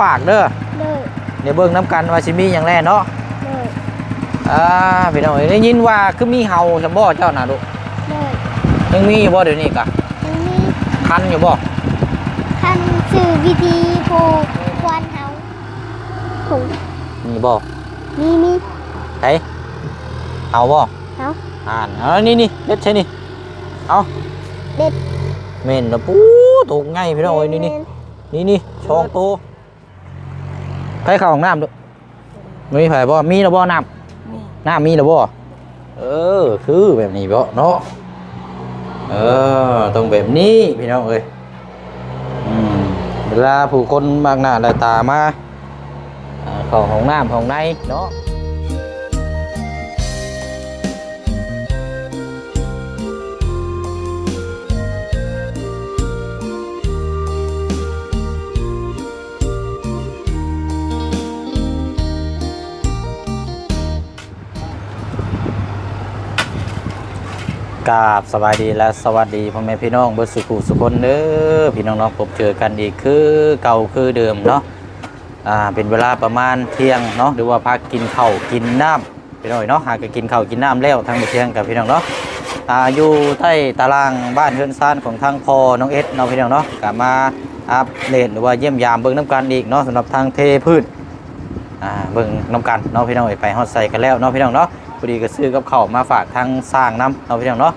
ฝากเด้อเลยเดี๋ยวเบิ่งน้ำกันว่าสิมีอย่างแรเนาะเลยอ่าพี่น้องเอ้ยได้ยินว่าคือมีเห่าสมบ่เจ้าน่ะลูกเลยยังมีอยู่บ่เดี๋ยวนี้กะมันมีคันอยู่บ่คันสื่อวิธีโพควันเฮาผงมีบ่มีมีไผเอาบ่เฮาอ่านเอานี่นี่เด็ดใช่นี่เอาเด็ดเม่นแล้วปู๊ถูกง่ายพี่น้องเอ้ยนี่นี่นี่นี่ช่องโต ไปเข้าห้องน้ำดูมีไผบ่มีแล้วบ่น้ำน้ำมีแล้วบ่เออ คือแบบนี้บ่เนาะเออต้องแบบนี้พี่น้องเอ้ยอืมเวลาผู้คนมากหน้าหลายตามาอ่าเข้าห้องน้ำห้องในเนาะ กราบสบายดีและสวัสดีพ่อแม่พี่น้องเบิร์สุขุสุคนเด้อพี่น้องเนาะพบเจอกันอีกคือเก่าคือเดิมเนาะอ่าเป็นเวลาประมาณเที่ยงเนาะหรือว่าพักกินข้าวกินน้ำพี่น้องเนาะหากกินข้าวกินน้ำแล้วทั้งหมดเที่ยงกับพี่น้องเนาะอ่าอยู่ใต้ตารางบ้านเฮือนซ่านของทางพอน้องเอสเนาะพี่น้องเนาะกลับมาอัปเดตหรือว่าเยี่ยมยามเบิ่งน้ำกันอีกเนาะสำหรับทางเทพืชอ่าเบิ่งน้ำกันเนาะพี่น้องเอ้ยไปฮอดใส่กันแล้วเนาะพี่น้องเนาะ พอดีก็ซื้อกับเขามาฝากทางสร้างน้ำเนาะพี่น้องเนาะ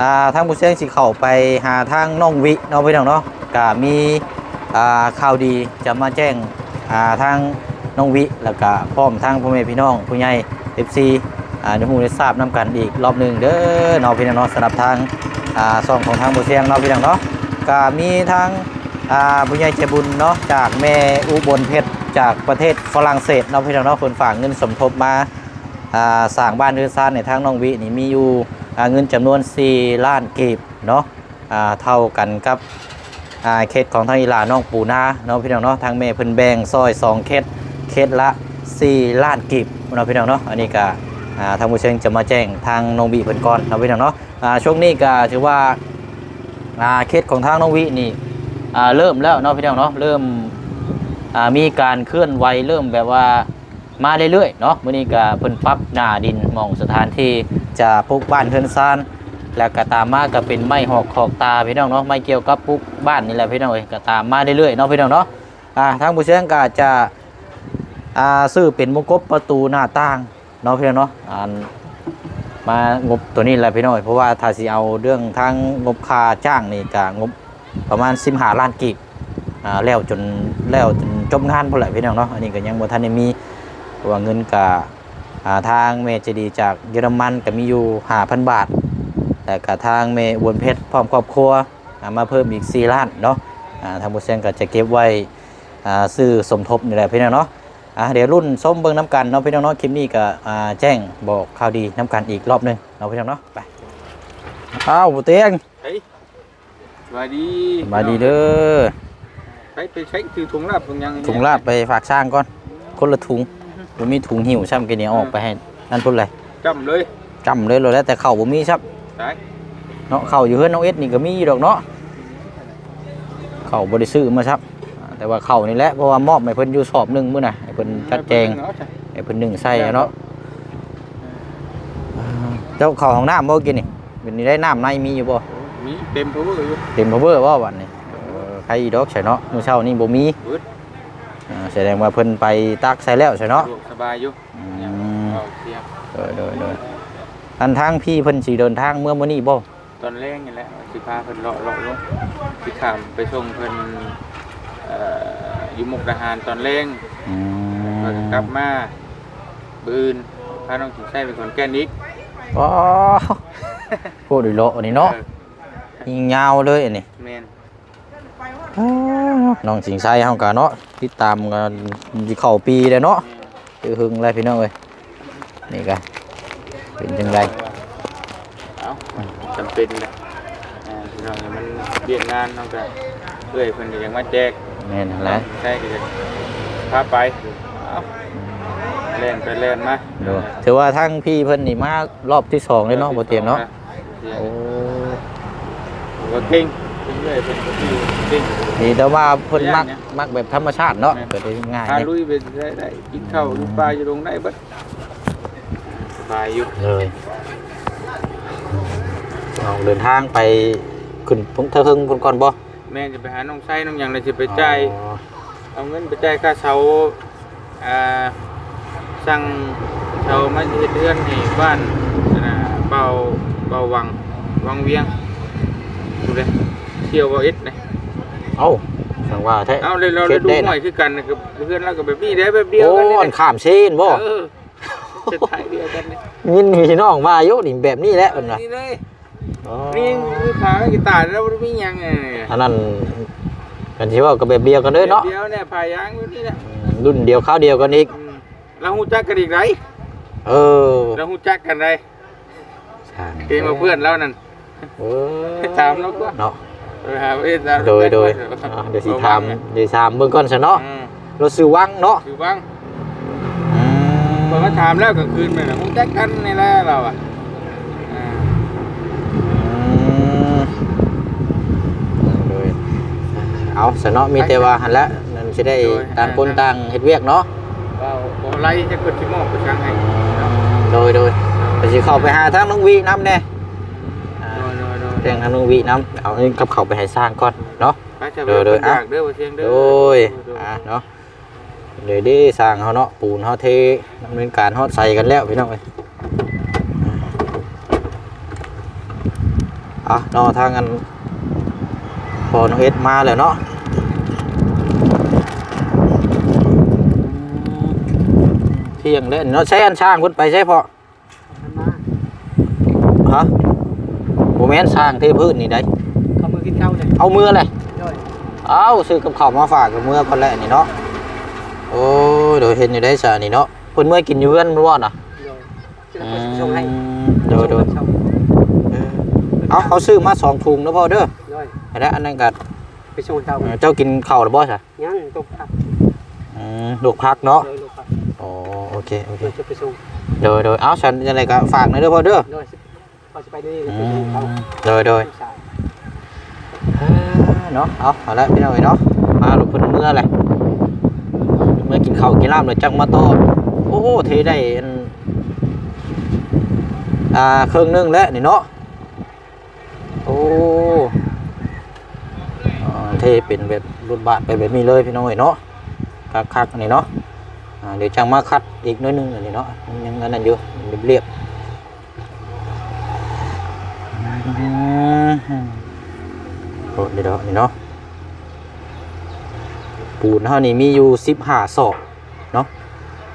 อ่าทางผู้เชี่ยวสิเข้าไปหาทางน้องวิเนาะพี่น้องเนาะก็มีอ่าข่าวดีจะมาแจ้งอ่าทางน้องวิแล้วก็พร้อมทางพ่อแม่พี่น้องผู้ใหญ่ FC อ่าในหมู่ได้ทราบน้ำกันอีกรอบหนึ่งเด้อเนาะพี่น้องเนาะสำหรับทางอ่าซองของทางผู้เชี่ยวเนาะพี่น้องเนาะก็มีทางอ่าผู้ใหญ่ใจบุญเนาะจากแม่อุบลเพชรจากประเทศฝรั่งเศสเนาะพี่น้องเนาะคนฝากเงินสมทบมา สร้างบ้านเรือนซ่านในทางน้องวินี่มีอยู่เงินจำนวน 4 ล้านกีบเนาะเท่ากันกับเขตของทางอีลาน้องปูนาเนาะพี่น้องเนาะทางแม่เพิ่นแบงซอย2เขตเขตละ 4 ล้านกีบเนาะพี่น้องเนาะอันนี้ก็ทางผู้เชี่ยวจะมาแจ้งทางน้องวิเพิ่นก่อนเนาะพี่น้องเนาะช่วงนี้ก็ถือว่าเขตของทางน้องวินี่เริ่มแล้วเนาะพี่น้องเนาะเริ่มมีการเคลื่อนไหวเริ่มแบบว่า มาเรื่อยๆเนาะมื้อนี้ก็เพิ่นปรับหน้าดินมองสถานที่จะปลูกบ้านเฮือนซานแล้วก็ตามมาก็เป็นไม้หอกขอกตาพี่น้องเนาะไม่เกี่ยวกับปลูกบ้านนี่แหละพี่น้องเอ้ยก็ตามมาเรื่อยๆเนาะพี่น้องเนาะอ่าทางผู้เชี่ยวก็จะอ่าซื้อเป็นมงกบประตูหน้าต่างเนาะพี่น้องเนาะอ่ามางบตัวนี้แหละพี่น้องเอ้ยเพราะว่าถ้าสิเอาเรื่องทางงบค่าจ้างนี่ก็งบประมาณสิบหาล้านกีบอ่าแล้วจนแล้วจนจบงานพอแหละพี่น้องเนาะอันนี้ก็ยังบ่ทันได้มี ว่าเงินกับอ่าทางเมเจดีจากเยอรมันก็มีอยู่5,000บาท แต่กับทางเมอวนเพชรพร้อมครอบครัวอ่ามาเพิ่มอีก4ล้านเนาะอ่าทางบุเซนก็จะเก็บไว้อ่าซื้อสมทบนี่แหละพี่น้องเนาะอ่าเดี๋ยวรุ่นส้มเบิ่งน้ำกันเนาะพี่น้องเนาะคลิปนี้ก็อ่าแจ้งบอกข่าวดีน้ำกันอีกรอบหนึงเนาะพี่น้องเนาะไปอ้าวบุเตียงเฮ้ยสวัสดีสบายดีเด้อไปไปใช้ถือถุงลาบถุงยังถุงลาบไปฝากช่างก่อนคนละถุง บ่มีถุงหิวช่ำกินเนี่ยออกไปให้นั่นพุ่นเลยจำเลยจำเลยเลยแล้วแต่เข่าวบ่มีครับได้เนาะเข่าวอยู่เฮือนน้องเอ็ดนี่ก็มีอยู่ดอกเนาะเข่าวบ่ได้ซื้อมาครับอ่าแต่ว่าเข่าวนี่แหละเพราะว่ามอบให้เพิ่นอยู่สอบหนึงมื้อน่ะให้เพิ่นจัดแจงให้เพิ่นนึ่งใส่อะเนาะอ่าเจ้าเข้าห้องน้ำบ่กินนี่เป็นนี่ได้น้ำในมีอยู่บ่มีเต็มทุกเลยอยู่เต็มพาวเวอร์บ่วันนี้เออใครอีดอกใช่เนาะมื้อเช้านี่บ่มีเบิด อ่าแสดงว่าเพิ่นไปตักใส่แล้วใช่เนาะ สะดวกสบายอยู่อืยังมเอาเสียงโดยโดยโดยอันทางพี่เพิ่นสีเดินทางเมื่อมื้อนี้บ่ตอนแรกนี่แหละสิพาเพิ่นเลาะเลาะลงสิขามไปส่งเพิ่นเอ่ออยู่มุกดาหารตอนแรงอืแล้วก็กลับมาบืนพาน้องถึงใช้ไปขอนแก่นอีกอ๋อพูดอีโลอันนี้เนาะออยิงยาวเลยอันนี้แม่น น้องสิงไสเฮาก็เนาะติดตามกันสิเข้าปีแล้วเนาะคือหึงแล้วพี่น้องเอ้ยนี่ก็เป็นจังไดเอาจำเป็นเลยอ่าพี่น้องเนี่ยมันเรียนงานเนาะก็เอ้อยเพิ่นก็ยังมาแจกแม่นหั่นแหละใช่ก็จะพาไปเอาเล่นไปเล่นมาดูถือว่าทางพี่เพิ่นนี่มารอบที่สองเลยเนาะบ่เตรียมเนาะโอ้ก็เก่งเรื่อยเป็นก็คือเก่งนี่แต่ว่าเพิ่นมักเนี่ยมักแบบธรรมชาติเนาะแม่นก็ได้ง่ายพาเลยลุยไปได้ได้กินข้าวอยู่ปลาอยู่ลงได้เบัดสบายอยู่เลยเอาเดินทางไปขึ้นพุ่งเธอเฮิงพุ่นก่อนบ่แม่จะไปหาน้องไส้น้องหยังเลยจะไปจ่ายอ๋อเอาเงินไปจ่ายค่าเช่าอ่าสั่งเช่ามาเฮ็ดเรือนให้บ้านอ่าเบาเบาวังวังเวียงดูเลย เที่ยวบ่เอ็ดนะเอ้าสังว่าแท้เอาเลยเราเก็ได้บดูได้หน่นะอยคือกันนะกับเพื่อนเราก็แบบนี้ได้แบบเดียวโอ้กันนี่อันข้ามเชนบ่เออจะถ่ายเดียวกันนี่ยินพี่น้องมาอยู่นี่แบบนี้แหละเพิ่นน่ะนี่เลยอ๋อนี่คือขากีตาร์แล้วมันมีหยังไงอันนั้นกันสิว่าก็แบบเดียวกันเด้อเนาะเดียวเนี่ยพายางแบบนี้แหละอืมรุ่นเดียวข้าวเดียวกันอีกอืมเราหูจักกันอีกไรเออเราหูจักกันไรช่างเกมมาเพื่อนเรานั่นเออถามเราก็เนาะ ไปหาเอ้ยตามโดยโดยไปอะเดี๋ยวสิถามเดี๋ยวถามเบิ่งก่อนซะเนาะอืมรถซื้อวังเนาะคือบ้างอืมพอมาถามแล้วกลางคืนไปนะหูจักกันในแหละเราอะอ่าโดยเอาซะเนาะมีแต่ว่าหั่นละนั่นสิได้ต่างคนต่างเฮ็ดเวียกเนาะเราบ่ไล่จะเกิดชิมอกไปช่างให้เนาะโดยโดยไปสิเข้าไปหาทางน้องวีน้ำแน่อ่า โดยโดยโดย แจ้งทางน้งวีน้ำเอานี่กับเขาไปให้สร้างก่อนเนาะ โดยโดยออะยากเด้อว่าเสียงเด้อโดยอะเนาะเดี๋ยวได้สร้างเขาเนาะปูนเขาเทดำเนินการฮอดใส่กันแล้วพี่น้องเอ้ยอะเนาะทางกันพอน้องเอสมาแล้วเนาะเที่ยงเล่นเนาะใช้อันช่างพุ่นไปใช่พอฮะ โมเมนต์สร้างเทพื้นนี่ได้เขามือกินข้าวเลยเอามือเลยโดยเอาซื้อกับข้าวมาฝากกับเมื่อคนแรกนี่เนาะโอ้ยเดี๋ยวเห็นอยู่ได้สานี่เนาะเพิ่นเมื่อกินอยู่เพื่อนมันว่าน่ะโดยอืมโดยโดยเออเอาเขาซื้อมาสองถุงแล้วพอเด้อโดยแล้วอันนั้นก็ไปส่งข้าวเอ่อเจ้ากินข้าวหรือบ่ซะยังตกครับอืมลูกพักเนาะโดยลูกครับอ๋อโอเคโอเคโดยจะไปส่งโดยโดยเอาฉันอะไรก็ฝากหน่อยเด้อพอเด้อโดย พอจะไปนี่อืไปส่งเขาโดยโดยเอ้อเนาะเอาเอาละพี่น้องเอ้ยเนาะมาลูกพิ่นเมื่อแหละเมื่อกินข้าวกินน้ำแล้วจังมาต่อโอ้เทได้อันอ่าเครื่องนึ่งแล้วนี่เนาะโอ้อ่าเทเป็นแบบรถบาทไปแบบนี้เลยพี่น้องเอ้ยเนาะคักคักๆนี่เนาะอ่าเดี๋ยวจังมาคัดอีกหน้อยหนึงอันนี้เนาะนยังอันนั้นอยู่เรียบๆอืม โอ้เดี๋ยวๆนี่เนาะปูนเท่านี้มีอยู่สิบห้าศอกเนาะ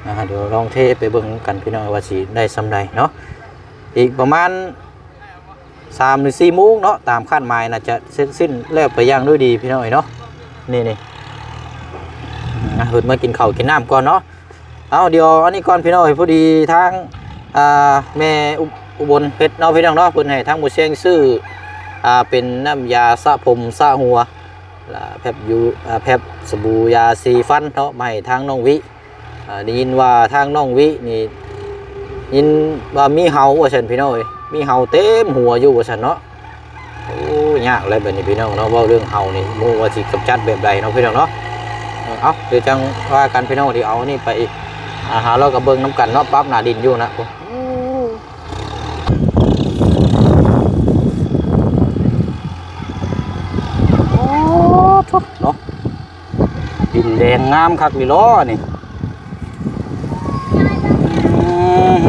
นะฮะเดี๋ยวลองเทไปเบิ่งกันพี่น้องว่าสิได้สำใดเนาะอีกประมาณสามหรือสี่โมงเนาะตามคาดหมายน่าจะเสร็จสิ้นแล้วไปย่างด้วยดีพี่น้อยเนาะนี่นี่นะเพิ่นมากินข้าวกินน้ำก่อนเนาะเอาเดี๋ยวอันนี้ก่อนพี่น้อยพอดีทางอ่าแม่อุอุบลเพชรเนาะพี่น้องเนาะเพิ่นให้ทางหมูเชียงซื้อ เป็นน้ำยาสระผมสระหัวแล้วแพบยูอ่าแพบสบู่ยาสีฟันเนาะมาให้ทางน้องวิได้ยินว่าทางน้องวินี่ยินว่ามีเห่าว่าฉันพี่น้องเอ้ยมีเห่าเต็มหัวอยู่ว่าฉันเนาะโอ้ยากอะไรแบบนี้พี่น้องเนาะเว่าเรื่องเห่านี่มูว่าสิกำจัดแบบใดเนาะพี่น้องเนาะเออเอาเดี๋ยวจังว่ากันพี่น้องที่เอานี่ไปอาหาเรากับเบิ้งน้ำกันเนาะปั๊บหนาดินอยู่นะ อืม โอ้ทุก เนาะดินแดงงามคักนี่ล้อนี่อืม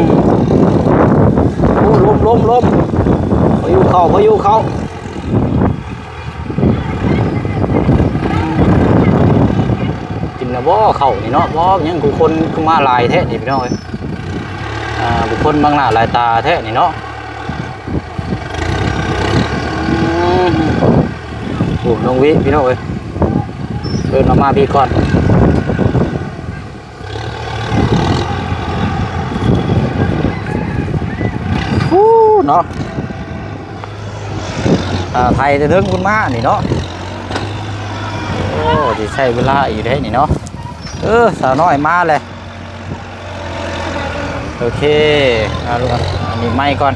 โอ้ลมลมลมพายุเข้าพายุเข้ากินนะบ่เข้านี่เนาะบ่ยังกูคนกูมาลายแท้นี่พี่น้องเอ้ยอ่าบุคคลบางหน้าลายตาแท้นี่เนาะอืม โอ้น้องวิพี่น้องเอ้ยเดินออกมาพี่ก่อนฮู้เนาะอ่าไทยจะถึงคุณมานี่เนาะโอ้ที่ใช้เวลาอยู่ได้นี่เนาะเออสาวน้อยมาเลยโอเคเอาลูกอะอันนี้ไม่ก่อน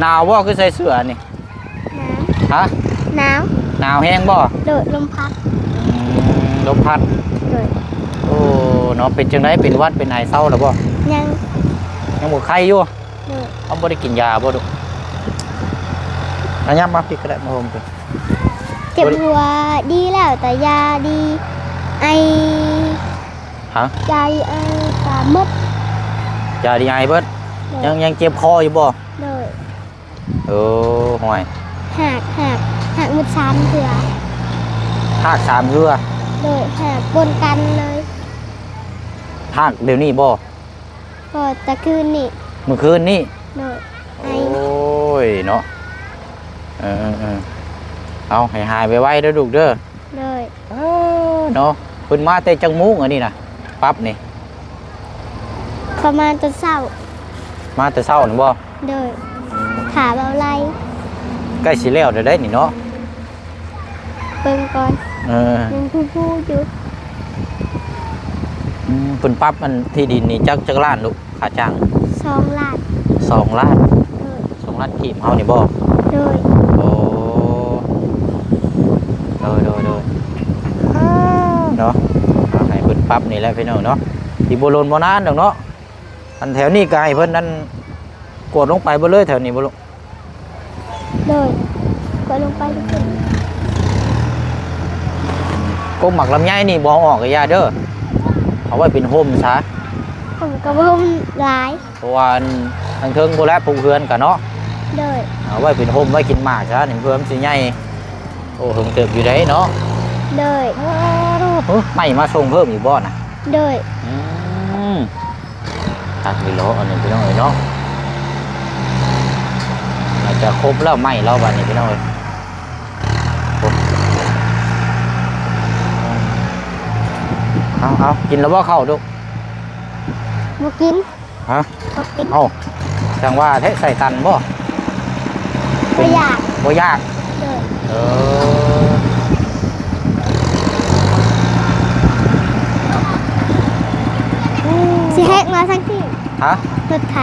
หนาวว่าคือใส่เสื้อนี่น้ฮะำหนาว หนาวแห้งบ่โดดลมพัดอืมลมพัด โดดโอ้เนาะเป็นจังไดเป็นหวัดเป็นไอเศร้าแล้วบ่ยังยังบ่ไข้อยู่โดดเขาบ่ได้กินยาบ่ดุอันยามมาพี่ก็ได้มาโฮมกันเจ็บหัวดีแล้วแต่ยาดี ไอฮะใจไอตาหมดยาดีไอเบิดโดดยังยังเจ็บคออยู่บ่โดดโอ้ห่วยหักหัก หักมุดชานเถื่อภาคสามเรือโดดหักบนกันเลยภาคเดี๋ยวนี้บ่พอตะคืนนี่เมื่อคืนนี่โดดไอโอ้ยเนาะเออเออเออเอาให้หายไปไว้เด้อลูกเด้อโดดเออเนาะเพิ่นมาแต่จังมุกอันนี้น่ะปั๊บนี่ประมาณจนเศร้ามาแต่เช้านี่บ่โดดขาเบาไหล ใกล้สิแล้วเด้อได้นี่เนาะ เบิ่งก่อนเออยังพูพูอยู่อืมเพิ่นปรั๊บมันที่ดินนี่จักจักล้านลูกค่าจ้างสองล้านสองล้านโดดสองล้านกีบเฮานี่บ่โดดโอ้โดยโดยโดยเนาะเอาให้เพิ่นปรั๊บนี่แหละพี่น้องเนาะที่บ่ลนบ่นานดอกเนาะอันแถวนี้ก็ให้เพิ่นนั่นกดลงไปบ่เลยแถวนี้บ่ลูกโดดกดลงไปทุกคน กกหมักลำไยนี่บ่เอาออกก็อย่าเด้อเอาไว้เป็นโฮมซะผมก็บ่มหลายเพราะว่าอันทางเทิงบ่แลปลูกเรือนกันเนาะโดดเอาไว้เป็นโฮมไว้กินหมากซะนี่เพิ่มนสิใหญ่โอ้เฮิงเติบอยู่ได้เนาะโดดเฮ้ยไม่มาส่งเพิ่มอีกบ่น่ะโดดอืมตัดไปโลอันนี้พี่น้องเอ้ยเนาะอาจจะครบแล้วไหมเราบัดนี้พี่น้องเอ้ยโอ้ เอาเอากินแล้วบ่เข้าดุบ่กินฮะบ่กินเอาจังว่าเทใส่ตันบ่บ่อยากบ่ยากโดดเออสิแฮกมาทั้งที่ฮะรถไถ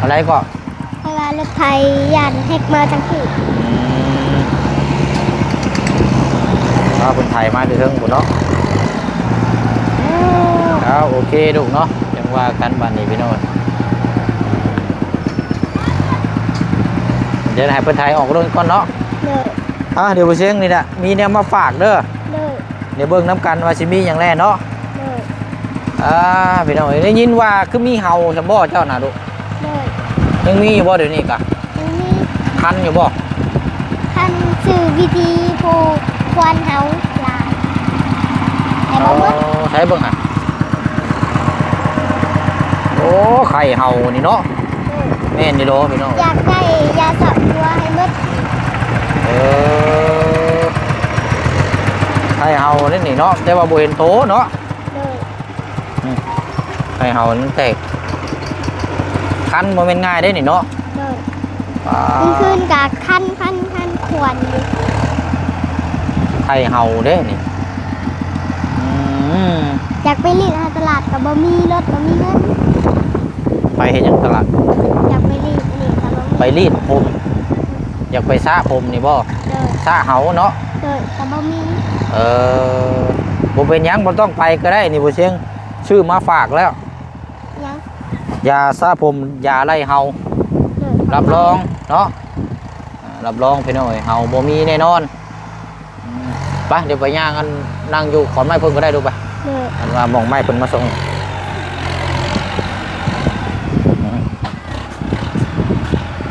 อะไรก็เพราะว่ารถไถยันแฮกมาทั้งที่อืมเอาคนไทยมาเรื่องหมดเนาะ เอาโอเคลูกเนาะจังว่ากันบันนี้พี่น้องเดี๋ยวให้เพิ่นไทยออกรถก่อนเนาะโดดอะเดี๋ยวไปเชียงนี่แหละมีเนี่ยมาฝากเด้อโดดเดี๋ยวเบิ่งน้ำกันว่าสิมีอย่างแรกเนาะโดดอ่าพี่น้องเอ้ยได้ยินว่าคือมีเห่าสมบ่เจ้าน่ะลูกโดดยังมีอยู่บ่เดี๋ยวนี้กะตรงนี้คันอยู่บ่ท่านสื่อวิธีผู้ควรเฮาหลายให้บ่หมดอ๋อใช้เบิ่งอะโอ้ ไข่เห่านี่เนาะโดดแม่นนี่โลพี่น้องอยากได้ยาสับตัวให้หมดเออไข่เห่านี่นี่เนาะแต่ว่าบ่เห็นโตเนาะโดดไข่เห่านี่แตกคันบ่แม่นง่ายได้นี่เนาะโดดอ่ามันขึ้นกับขั้นขั้นขั้นควรอยู่ไข่เห่าเด้นี่อืมอยากไปรีดหาตลาดกับบ่มีรถบ่มีเงิน ไปเฮ็ดหยังตลาด อยากไปรีดนี่กับบ่มีไปรีดผม อยากไปซะผมนี่บ่โดดซะเห่าเนาะ โดดกับบ่มีเออบ่เป็นหยังบ่ต้องไปก็ได้นี่บ่เชียงชื่อมาฝากแล้ว ยังยาซาผมยาไล่เห่าโดดรับรองเนาะอ่ารับรองพี่น้อยเห่าบ่มีแน่นอนอืมไปเดี๋ยวไปย่างกันนั่งอยู่ขอนไม้เพิ่นก็ได้ดูไปโดดอันว่าหมองไม้เพิ่นมาส่ง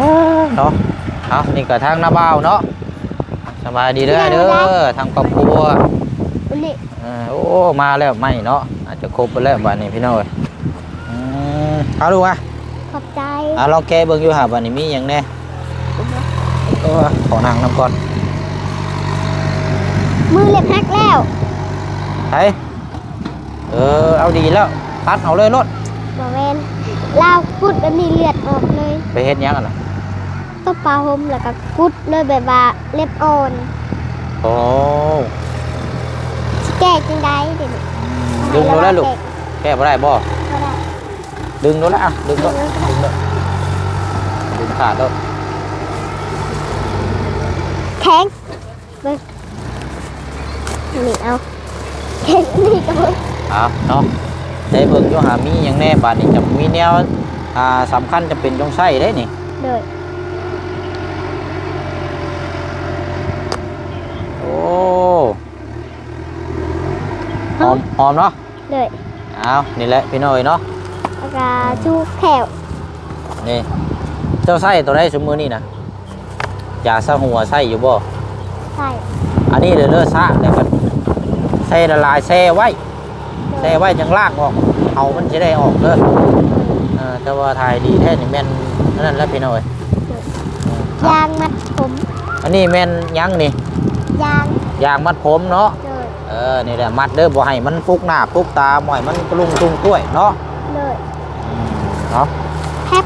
อืม เนาะเอานี่ก็ทางหน้าบ้าวเนาะสบายดีเด้อเด้อทางครอบครัวอุลิเออโอ้มาแล้วไม่เนาะอาจจะครบไปแล้วบ้านนี้พี่น้อยอืมเอาดูอะขอบใจอะลองแกะเบิ่งอยู่หาบ้านนี้มีหยังแน่เออขอนั่งน้ำก่อนมือเล็บหักแล้วไปเออเอาดีแล้วตัดเอาเลยรถบ่แม่นลาวกุดแบบนี้เลือดออกเลย ไปเฮ็ดหยังอะนะ ต้องปลาหมแล้วก็กุดเลยแบบว่าเล็บอ่อนโอ้สิแก้จังได๋เดี๋ยวนี้ดึงดูแล้วลูกแก้บ่ได้บ่บ่ได้ดึงดูแล้วอะดึงดูดึงดูดึงขาดแล้วแข็งเบิ่งนี่เอาแข็งนี่ก็เบิ่งเอาเนาะได้เบิ่งอยู่หามีหยังแน่บาดนี้จะมีแนวอ่าสำคัญจะเป็นต้องใช้ได้นี่โดยโอ้ หอมหอมเนาะโดยเอานี่แหละพี่น้อยเนาะแล้วก็ชูแถวนี่เจ้าไส้ตัวได้สมมือนี่นะยาซะหัวไส้อยู่บ่ใช่อันนี้เดี๋ยวเลือดซะแล้วก็แช่ละลายแช่ไว้แช่ไว้จังลากออกเอามันจะได้ออกเด้อเออแต่ว่าถ่ายดีแท้นี่แม่นนั่นแหล้วพี่น้อยยางมัดผม อันนี้แม่นหยังนี่ยาง ยางมัดผมเนาะโดยเออ นี่แหละมัดเด้อบ่ให้มันฟุกหน้าฟุกตาบ่ให้มันกลุ้งตุ้งกล้วยเนาะโดยอืมเนาะแทบ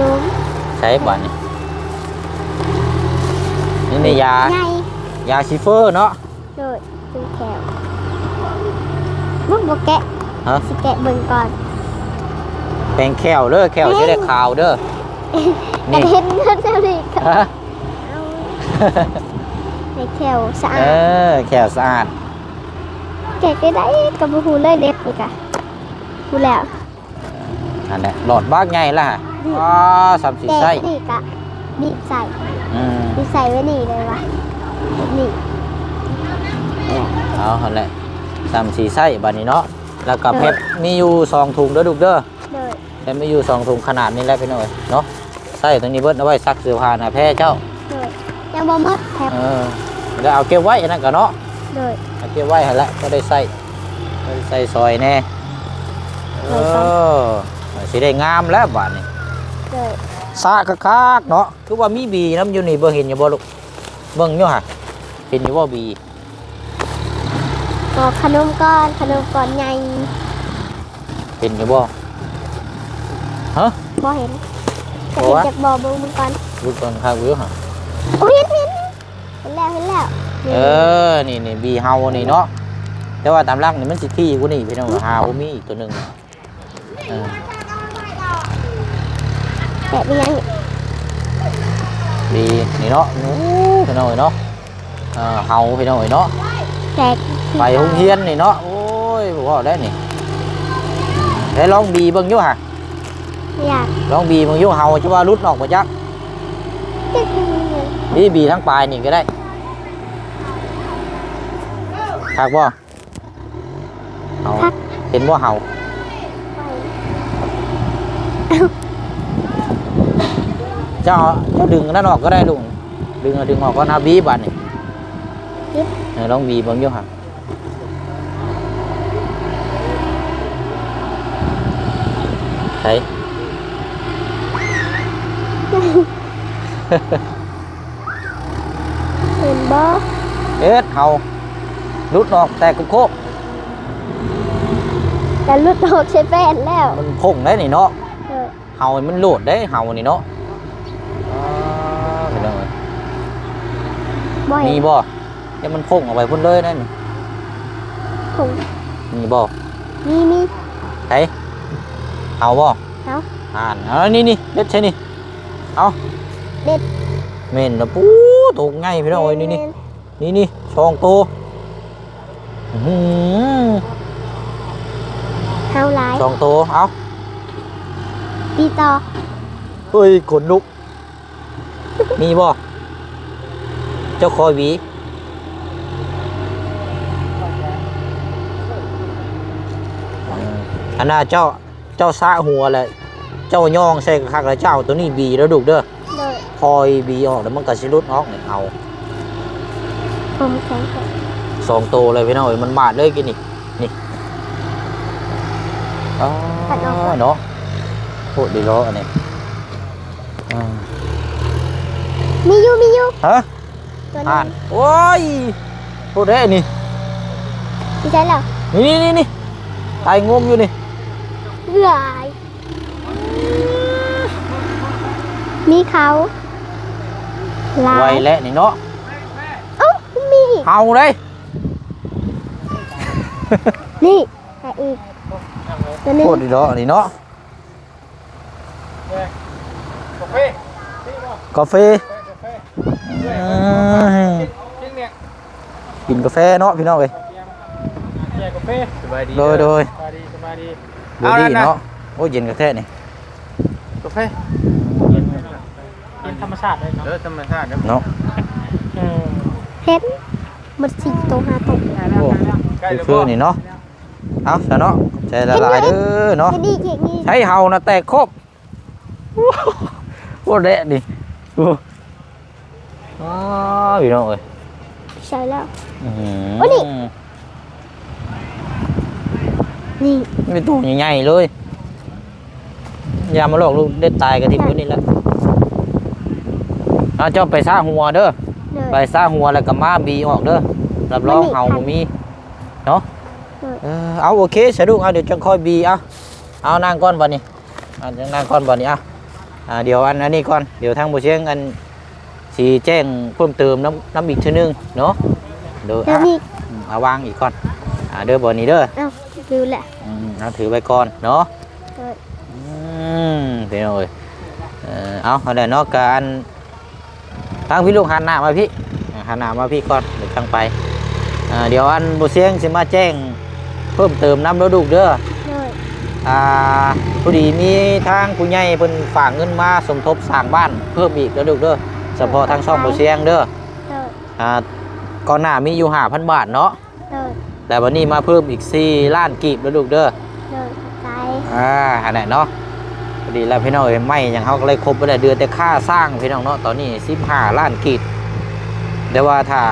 นุ่มใช้บัตรนี่นี่นี่ยาใหญ่ยาซิเฟอร์เนาะโดยชูแถวมึงบอกแกะฮะ สิแกะเบิ่งก่อน แปลงแควเด้อแควจะได้ขาวเด้อกระนี่เด็นเงินเท่านี้ก็ฮะ เอา ให้แถวสะเออาดอแควสะอาดแกะก็ได้กับหูเลยเด็ดอีกอะหูแล้วอันนี้หลอดบากใหญ่ละฮะอ๋อสามสี่แกะไส้นี่กะบีบใส่อืมบีบใส่ไว้นี่เลยวะนี่เอาหันแหละสามสี่ไส้บัตรนี้เนาะแล้วก็เพชรมีอยู่สองถุงเด้อลูกเด้อโดยเพชรมีอยู่สองถุงขนาดนี้แหละพี่น้อยเนาะไส้ตรงนี้เบิดเอาไว้ซักเสื้อผ้าหนะแพ้เจ้าโด ยยังบ่หมดแถบเออแล้วเอาเก็บไว้อันนั่นก็เนาะโดย เอาเก็บไว้หั่นละก็ได้ใส่ก็ได้ใส่ซอยแน่เอใส่ซอยอสิได้งามแล้วบาดนี้โดยซาคักๆเนาะคือว่ามีบีน้ำอยู่นี่เบิ่งเห็นอยู่บ่ลูกเบิ่งอยู่ฮะเห็นอยู่บ่บี ก็ขนมก้อนขนมก้อนใหญ่เห็นอยู่บ่ฮะบ่เห็นจะโอ้เห็นวะ จากบ่อเบิ่งมันก่อนลูกตอนข้างวิวฮะ โอ้ยเห็นเห็นเห็นแล้วเห็นแล้วเออ นี่นี่บีเฮานี่เนาะ แต่ว่าตามรักนี่มันสิที่กูนี่พี่น้องหาบ่มีอีกตัวหนึงเออแต่เป็นยังบีนี่เนาะนู้พี่น้องเอ้ยเนาะเออเฮาพี่น้องเอ้ยเนาะ แตกไปโรงเรียนนี่เนาะ โอ้ยบอกว่าได้นี่ได้ลองบีเบิ่งอยู่ฮะอยากลองบีเบิ่งอยู่เฮาจะว่ารุดออกบ่จัก จะ กินนี่บีทั้งปลายนี่ก็ได้คักบ่เฮาเห็นบ่เฮาเจ้าเจ้าดึงนั่นออกก็ได้ลุงดึงเอาดึงออกก็นาบีบัดนี่เออลองบีเบิ่งอยู่ฮะใช่เห็น บ่เอ็ดเฮารุดออกแต่กุโคกแต่ลุดออกใช้แป้นแล้ว มันพุ่งได้นี่เนาะเออเฮามันโหลดได้เฮานี่เนาะอ่าไปเลยบ่เห็มีนบ่เดี๋ยวมันพุ่งออกไปพุ่นเลยนั่นผมมีบ่มีมีไผเอาบ่เอาอ่านเอานี่นี่เด็ดใช่นี่เอาเด็ด เม่นนะปูตกง่ายพี่น้องเอ้ยนี่นี่นี่นี่ช่องโตอื้อหือเฮาหลายช่องโตเอาปีต่อเฮ้ยขนลุก มีบ่เจ้าคอยหวีอันน่าเจ้าเจ้าซาหัวแหละเจ้าย่องใส่คักแล้วเจ้าตัวนี้บีแล้วดุกเด้อเลย คอยบีออกแล้วมันก็สิหลุดออกเนี่ยเอาผมแข็งแข็งสองโตวเลยพี่น้องเอ้ยมันบาดเลยกินนี่นี่อ๋อเนาะโคตรดีล้ออันนี้อ่ามีอยู่มีอยู่ฮะตัวอ่านี้นโอ้ยพูดได้นี่ดีใจแล้วนี่นี่นี่นี่ตายงมอยู่นี่เบื่อายมีเขา ลาไวยและนี่เนาะเอ้ามีอีกเฮาเลย นี่แต่อีกตัวนึงโคตรดีล้ออันนี้เนาะกาแฟกาแฟกาแฟเอ้ยกินกาแฟเนาะพี่น้องเอ้ยแจกกาแฟสบายดีโดยโดยสบายดีสบายดีบดีเนาะโอ้ยเย็นกระแทกนี่กาแฟ เป็นธรรมชาติเลยเนาะเด้อธรรมชาติเด้อเนาะเฮ็ดหมดสี่ตัวห้าตัวโอ้ใกล้คือแล้วคือนี่เนาะเอาซะเนาะใจละลายเด้อเนาะเฮ็ดดีเก่งนี่ใช้เฮานะแตกครบโอ้เละดิโอ้อ๋อพี่น้องเอ้ยใช่แล้ว อื้อหืโอ้นี่ นี่เป็นตัวใหญ่ๆเลย อย่ามาหลอกลูกเด็ดตายกันที่พื้นนี่แหละ เอาเจ้าไปซ่าหัวเด้อเลยไปซ่าหัวแล้วก็มาบีออกเด้อรับรองมันนี่เฮาค่ะบ่มีเนาะเลยเออเอาโอเคสะดุ้งเอาเดี๋ยวจะค่อยบีเอาเอานางก้อนบ่นี่เอานางก้อนบ่นี่เอาอ่าเดี๋ยวอันอันนี้ก่อนเดี๋ยวทางบ่เชียงอันสีแจ้งเพิ่มเติมน้ำน้ำอีกเทีนึงเนาะเดี๋ยวแล้วอะนี่อืมเอาวางอีกก่อนอ่าเด้อบ่นี่เด้อเอ้าดูแหละอืมเอาถือไว้ก่อนเนาะเลยอืมเดี๋ยวเอ้ยเออเอาเอาได้เนาะการ ทางพี่ลูกหันหน้ามาพี่อ่าหันหน้ามาพี่ก่อนเดี๋ยวจังไปอ่าเดี๋ยวอันบ่เสียงสิมาแจ้งเพิ่มเติมน้ำแล้วลูกเด้อเลยอ่าพอดีมีทางผู้ใหญ่เพิ่นฝากเงินมาสมทบสร้างบ้านเพิ่มอีกแล้วลูกเด้อเฉพาะทางช่องบ่เสียงเด้อเลยอ่าก่อนหน้ามีอยู่5,000บาทเนาะเลยแต่วันนี้มาเพิ่มอีก4ล้านกีบแล้วลูกเด้อเลยใจอ่าอันไหนเนาะ พอดีแล้วพี่น้องเอ้ยไม่อย่างเขาก็เลยครบไปได้เดือนแต่ค่าสร้างพี่น้องเนาะตอนนี้สิบห้าล้านกีดแต่ว่าถ้า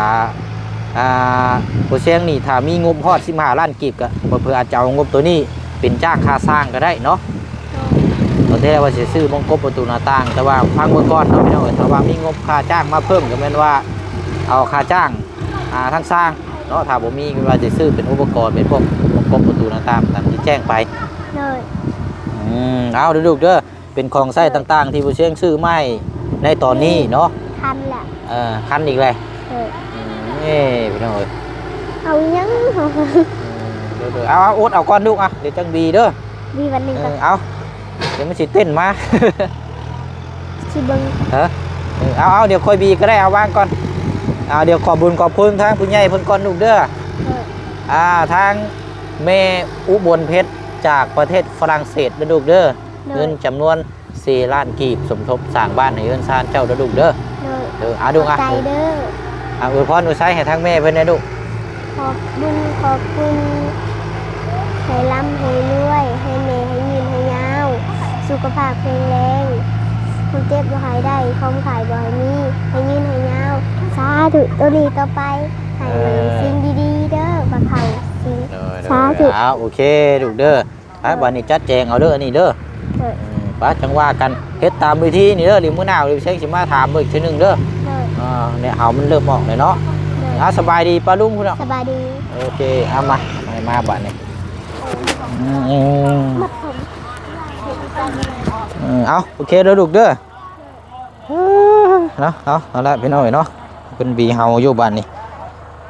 อ่าผู้เสียงนี่ถ้ามีงบฮอดสิบห้าล้านกีบก็เพื่ออาจจะเอางบตัวนี้เป็นจ้างค่าสร้างก็ได้เนาะตอนที่แรกว่าจะซื้อมงกบประตูหน้าต่าง แต่ว่าพังเมื่อก่อนเนาะพี่น้องเอ้ยถ้าว่ามีงบค่าจ้างมาเพิ่มก็แม่นว่าเอาค่าจ้างอ่าทั้งสร้างเนาะถ้าผมมีว่าจะซื้อเป็นอุปกรณ์เป็นพวกมงกบประตูหน้าต่างตามที่แจ้งไปเลย อืมเอาดูดูเด้อเป็นของใส้ต่างๆ ที่ผู้เชี่ยงซื้อไม่ในตอนนี้เนาะทันแหละเออคันอีกเลยเลยอืมนี่พี่น้องเอ้ยเอายังอืมเด้อๆเอาเอาอดเอาก้อนลูกอะเดี๋ยวจังบีเด้อมีวันหนึ่งเอก็อเอาเดี๋ยวมันสิเต้นมาชิเบิงเออเออเอาเอาเดี๋ยวค่อยบีก็ได้เอาวางก่อนเอาเดี๋ยวขอบบุญขอบคุณทางผู้ใหญ่เพิ่นก่อนลูกเด้อเลยอ่าทางแม่อุบลเพชร จากประเทศฝรั่งเศสเด้อลูกเด้อเลเงิยนจำนวน4ล้านกีบสมทบสร้างบ้านให้เอิ้นซานเจ้าเด้อลูกเด้อเลยเด้อเอาดูอะใจเด้ออะอวยพรอวยไซให้ทั้งแม่เพื่อนนะลูกขอบบุญขอบคุณให้ร่ำให้รวยให้เมย์ให้ยืนให้ยาวสุขภาพแข็งแรงคนเจ็บบ่หายได้ความขายบ่ให้มีให้ยืนให้ยาวสาธุตัวนี้ต่อไปให้สิ่งดีๆเด้อมาเข้า สิ่งสาธุ เอาโอเคลูกเด้อไปบันนี้จัดแจงเอาเด้ออันนี่เด้อเถิดอืมไป้าจังว่ากันเฮ็ดตามวิธีนี่เด้อหรือมื้อหน้าหรือเช็คสิมาถามเบิ่งทีหนึงเด้อเถิดอ่าเนี่ยเฮามันเริ่มออกเลยเนาะเถิดอะสบายดีป้าลุงพุ่นเนาะ สบายดีโอเค เอามามามาบัดนี้อืมอืมมัดผมอืมเอาโอเคเด้อลูกเด้อเนาะเอาเอาละพี่น้อยเนาะเพิ่นบีเฮาอยู่บ้านนี่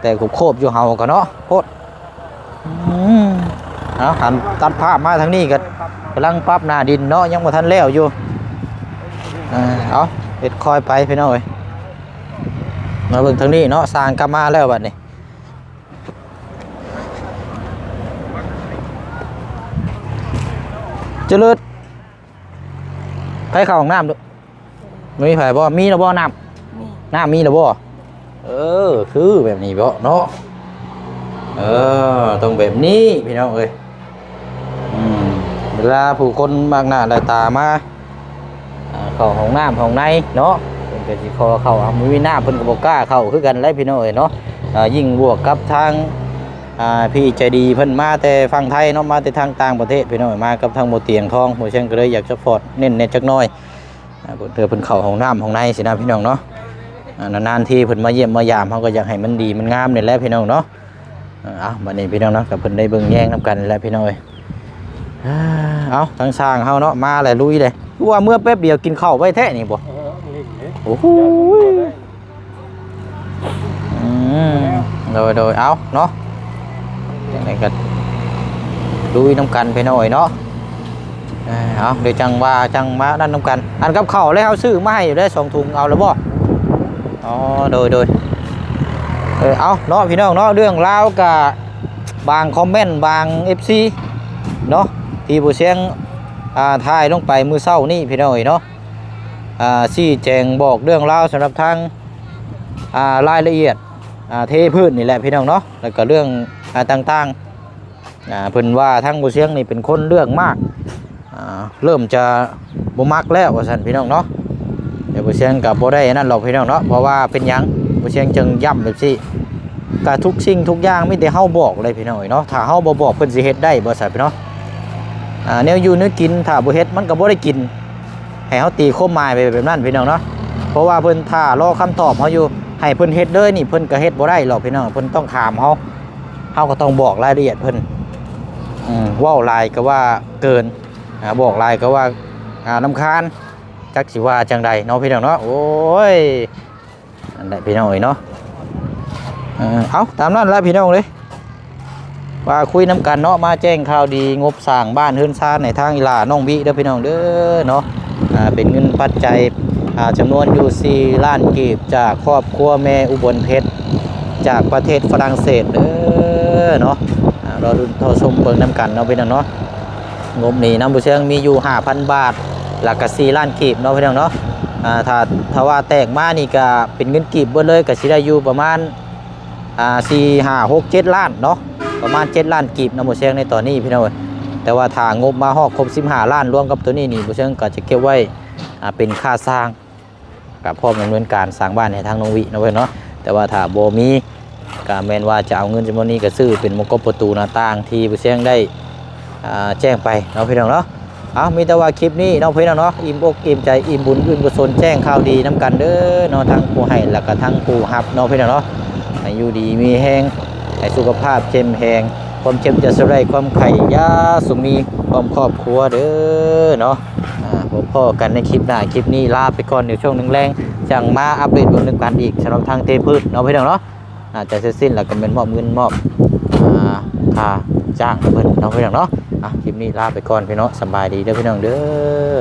แต่กูโคบอยู่เฮาก็เนาะโพด อืมเอาหันตัดภาพมาทางนี้กันกำลังปรับหน้าดินเนาะยังบ่ทันแล้วอยู่อ่าเอาเฮ็ดคอยไปพี่น้อยมาเบิ่งทางนี้เนาะสร้างกลับมาแล้วบัดนี้เจริญไปเข้าห้องน้ำดูมีไผบ่มีแล้วบ่น้ำน้ำมีแล้วบ่เออ คือแบบนี้บ่เนาะ เออต้องแบบนี้พี่น้องเอ้ยอืมเวลาผู้คนมากหน้าหลายตามาเข้าห้องน้ำห้องในเนาะเพิ่นก็สิขอเข้าเอามือมีน้ำเพิ่นก็บ่กล้าเข้าคือกันแล้วพี่น้องเอ้ยเนาะยิ่งบวกกับทางพี่ใจดีเพิ่นมาแต่ฝั่งไทยเนาะมาแต่ทางต่างประเทศพี่น้องมากับทางบ่เตียงทองบ่เช่นก็เลยอยากจะฟอร์ตเน้นแหน่จักน่อยเพิ่นเพิ่นเข้าห้องน้ำห้องในสินะพี่น้องเนาะนานๆที่เพิ่นมาเยี่ยมมายามเฮาก็อยากให้มันดีมันงามเนี่ยแหละพี่น้องเนาะ เอาบัดนี้พี่น้องเนาะกับเพิ่นได้เบิ่งแย่งนํกันแล้วพี่น้องเอ้ยอ่าเอาทางสร้างเฮาเนาะมาแล้วลุยเลยกูว่าเมื่อแป๊บเดียวกินข้าวไว้แท้นี่บ่โอ้โหโดยโดยเอาเนาะจังไดก็ลุยนํกันพี่น้องเอ้ยเนาะเอาเดี๋ยวจังว่าจังมานั่นนํกัน อันกับข้าวแล้วเฮาซื้อมาให้อยู่ได้สองถุงเอาแล้วบ่เออ๋อโดยโดย เออเอาเนาะพี่น้องเนาะเรื่องราวกับบางคอมเมนต์บาง FC เนาะที่ผู้เสียงอ่าถ่ายลงไปมือเศร้านี่พี่น้องเนาะอ่าชี้แจงบอกเรื่องราวสำหรับทางอ่ารายละเอียดอ่าเทพื้นนี่แหละพี่น้องเนาะแล้วก็เรื่องอ่าต่างๆอ่าเพิ่นว่าทางผู้เสียงนี่เป็นคนเรื่องมากอ่าเริ่มจะบ่มักแล้วว่าซั่นพี่น้องเนาะเดี๋ยวผู้เชียงกับบ่ได้นั่นหรอกพี่น้องเนาะเพราะว่าเป็นหยัง ผู้เชียงจึงย้ำแบบสิกะทุกสิ่งทุกอย่างไมีแต่เฮาบอกเลยพี่น้องเนาะถ้าเฮาบ่บอกเพิ่นสิเฮ็ดได้บ่ใช่พี่เนาะอ่าแนวอยู่แนวกินถ้าบ่เฮ็ดมันก็บ่ได้กินให้เฮาตีโคมหมายไปแบบนั้นพี่น้องเนาะเพราะว่าเพิ่นถ้ารอคำตอบเฮาอยู่ให้เพิ่นเฮ็ดเลยนี่เพิ่นก็เฮ็ดบ่ได้หรอกพี่น้องเพิ่นต้องถามเฮาเฮาก็ต้องบอกรายละเอียดเพิ่นอืมว้าลายก็ว่าเกินอ่าบอกลายก็ว่าอ่ารำคาญจักสิว่าจังใดเนาะพี่น้องเนาะโอ้ย อันใดพี่น้องเอ้ยเนาะเอาตามนั้นแล้วพี่น้องเลยว่าคุยน้ำกันเนาะมาแจ้งข่าวดีงบสร้างบ้านเฮือนซานในทางอีหลาน้องบิเด้อพี่น้องเด้อเนาะเป็นเงินปัจจัยอ่าจำนวนอยู่4ล้านกีบจากครอบครัวแม่อุบลเพชรจากประเทศฝรั่งเศสเด้อเนาะเราดูทรชมเบิ่งน้ำกันเนาะพี่น้องเนาะงบนี้น้ำบุเชียงมีอยู่5,000บาทหลักกะ4ล้านกีบเนาะพี่น้องเนาะ อ่าถ้าถ้าว่าแตกมานี่ก็เป็นเงินกีบเบิดเลยก็สิได้อยู่ประมาณอ่า4 5 6 7ล้านเนาะประมาณ7ล้านกีบนะหมดเชียงในตอนนี้พี่น้องเอ้ยแต่ว่าถ้างบมาฮอกครบ15ล้านรวมกับตัวนี้นี่บ่เชียงก็จะเก็บไว้อ่าเป็นค่าสร้างกับพร้อมดำเนินการสร้างบ้านให้ทางน้องวินะเว้ยเนาะแต่ว่าถ้าบ่มีก็แมนว่าจะเอาเงินจำนวนนี้ก็ซื้อเป็นมงกบประตูหน้าต่างที่บ่เชียงได้อ่าแจ้งไปเนาะพี่น้องเนาะ เอามีแต่ว่าคลิปนี้น้องพี่น้องเนาะอิ่มอกอิ่มใจอิ่มบุญอิ่มกุศลแจ้งข่าวดีน้ำกันเด้อเนาะทั้งผู้ให้แล้วก็ทั้งผู้รับเนาะพี่น้องเนาะให้อยู่ดีมีแห้งให้สุขภาพเข้มแข็งความเจ็บจะสลายความไข่ยาสุมีความครอบครัวเด้อเนาะอ่าพบพ่อกันในคลิปหน้าคลิปนี้ลาไปก่อนเดี๋ยวช่วงหนึ่งแรงจังมาอัปเดตบนหนึ่งกันอีกสำหรับทางเทพืชเนาะพี่น้องเนาะอาจจะเสร็จสิ้นแล้วก็เป็นมอบเงินมอบอ่าค่าจ้างเพิ่นเนาะพี่น้องเนาะ อะคลิปนี้ลาไปก่อนพี่น้องสบายดีเด้อพี่น้องเด้อ